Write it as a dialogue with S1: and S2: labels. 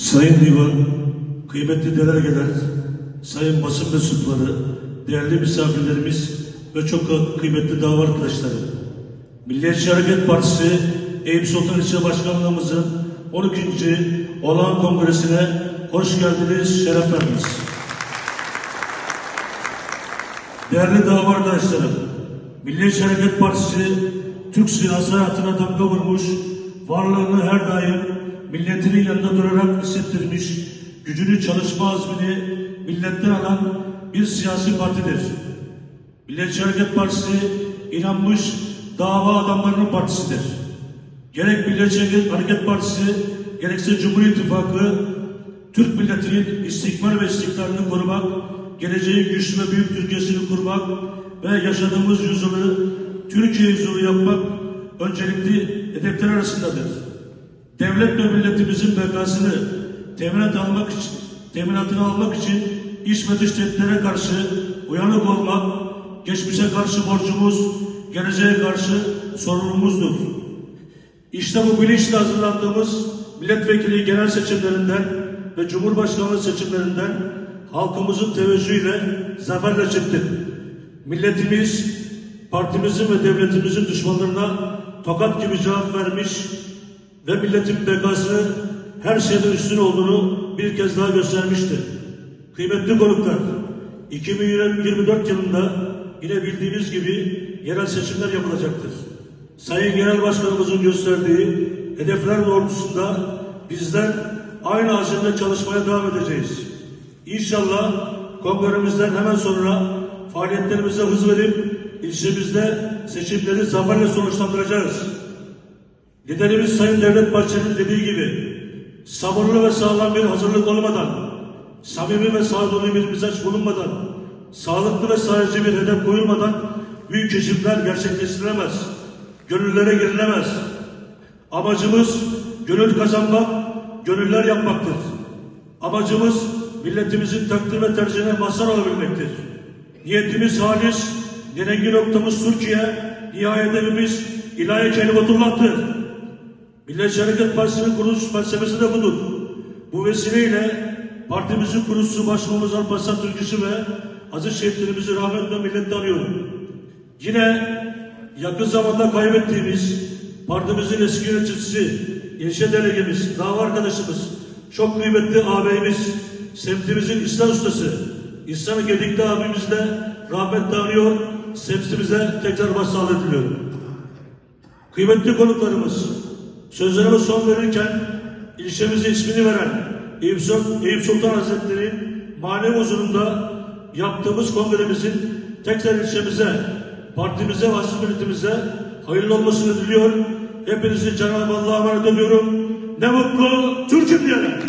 S1: Sayın Divan, kıymetli delegeler, sayın basın mensupları, değerli misafirlerimiz ve çok kıymetli dava arkadaşları. Milliyetçi Hareket Partisi Eyüp Sultan İlçe Başkanlığımızın 12. olağan kongresine hoş geldiniz, şeref verdiniz. Değerli dava arkadaşlarım, Milliyetçi Hareket Partisi Türk siyasi hayatına damga vurmuş, varlığını her daim milletinin yanında durarak gücünü çalışma azmini milletten alan bir siyasi partidir. Milliyetçi Hareket Partisi inanmış dava adamlarının partisidir. Gerek Milliyetçi Hareket Partisi gerekse Cumhur İttifakı Türk milletinin istikbal ve istikrarını korumak, geleceğin güçlü ve büyük Türkiye'sini kurmak ve yaşadığımız yüzyılı Türkiye yüzyılı yapmak öncelikli hedefler arasındadır. Devlet ve milletimizin bekasını teminat almak için, teminatını almak için iş ve dış tehditlere karşı uyanık olmak, geçmişe karşı borcumuz, geleceğe karşı sorumluluğumuzdur. İşte bu bilinçle hazırlandığımız milletvekili genel seçimlerinden ve cumhurbaşkanlığı seçimlerinden halkımızın teveccühüyle zaferle çıktık. Milletimiz, partimizin ve devletimizin düşmanlarına tokat gibi cevap vermiş ve milletin bekasını her şeyden üstün olduğunu bir kez daha göstermiştir. Kıymetli konuklar, 2024 yılında yine bildiğiniz gibi yerel seçimler yapılacaktır. Sayın Genel Başkanımızın gösterdiği hedefler doğrultusunda bizler aynı azimle çalışmaya devam edeceğiz. İnşallah kongremizden hemen sonra faaliyetlerimize hız verip ilçemizde seçimleri zaferle sonuçlandıracağız. Liderimiz Sayın Devlet Bahçeli'nin dediği gibi sabırlı ve sağlam bir hazırlık olmadan, samimi ve sağduyulu bir mizaç bulunmadan, sağlıklı ve sadece bir hedef koyulmadan büyük keşifler gerçekleştirilemez. Gönüllere girilemez. Amacımız gönül kazanmak, gönüller yapmaktır. Amacımız milletimizin takdir ve tercihine mazhar olabilmektir. Niyetimiz halis, direngi noktamız Türkiye, nihayet hedefimiz ilahi kelimatullah'tır. Milliyetçi Hareket Partisi'nin kuruluş felsefesi de budur. Bu vesileyle partimizin kurucusu Başbuğumuz Alparslan Türküsü ve aziz şehitlerimizi rahmetle milletle anıyorum. Yine yakın zamanda kaybettiğimiz partimizin eski yöneticisi, ilçe delegemiz, dava arkadaşımız, çok kıymetli ağabeyimiz, semtimizin İslam ustası, İhsan Gedikli abimiz de rahmetle anıyor, semtimize tekrar başsağlığı diliyorum. Kıymetli konuklarımız, sözlerime son verirken ilçemize ismini veren Eyüp Sultan, Hazretleri'nin manevi huzurunda yaptığımız kongremizin tekrar ilçemize, partimize ve aziz milletimize hayırlı olmasını diliyor. Hepinizi Cenab-ı Allah'a emanet ediyorum. Ne mutlu Türk'üm diyerek.